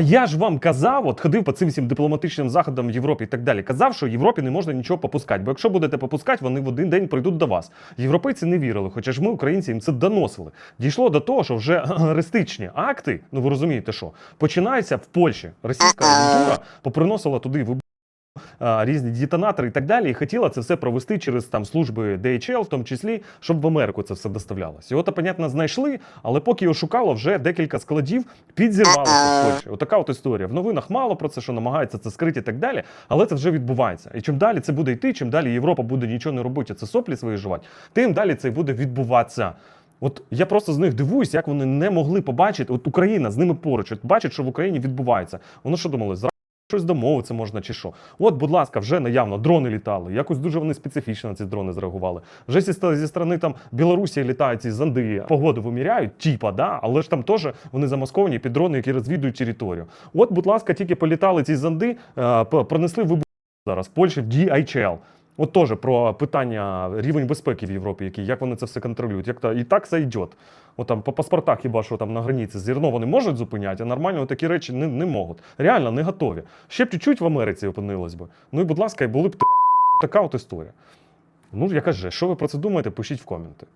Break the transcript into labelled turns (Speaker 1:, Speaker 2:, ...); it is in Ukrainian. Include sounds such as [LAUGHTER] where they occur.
Speaker 1: Я ж вам казав, от ходив по цим всім дипломатичним заходам в Європі і так далі. Казав, що Європі не можна нічого попускати. Бо якщо будете попускати, вони в один день прийдуть до вас. Європейці не вірили, хоча ж ми, українці, їм це доносили. Дійшло до того, що вже [CLEARS THROAT] ареристичні акти, ну ви розумієте, що починаються в Польщі. Російська агентура поприносила туди різні детонатори і так далі, і хотіла це все провести через там служби DHL, в тому числі, щоб в Америку це все доставлялося. Його то, понятно, знайшли, але поки його шукало, вже декілька складів підзірвалося. Отака от історія. В новинах мало про це, що намагаються це скрити і так далі, але це вже відбувається. І чим далі це буде йти, чим далі Європа буде нічого не робити, а це соплі свої жувати, тим далі це буде відбуватися. От я просто з них дивуюсь, як вони не могли побачити. От Україна з ними поруч, от бачить, що в Україні відбувається. Воно що думали? Щось домовитися можна чи що. От, будь ласка, вже наявно дрони літали. Якось дуже вони специфічно на ці дрони зреагували. Вже зі, зі сторони там Білорусі літають ці зонди, погоду виміряють, типа, да, але ж там теж вони замасковані під дрони, які розвідують територію. От, будь ласка, тільки політали ці зонди, е, пронесли вибух зараз Польщі в DHL. От теж про питання рівень безпеки в Європі, який, як вони це все контролюють. Як то і так це йде. От там по паспортах хіба що там на границі зерно вони можуть зупиняти, а нормально такі речі не, не можуть. Реально не готові. Ще б чуть-чуть в Америці опинилось би. Ну і будь ласка, і були б така от історія. Ну, я кажу, що ви про це думаєте, пишіть в коменти.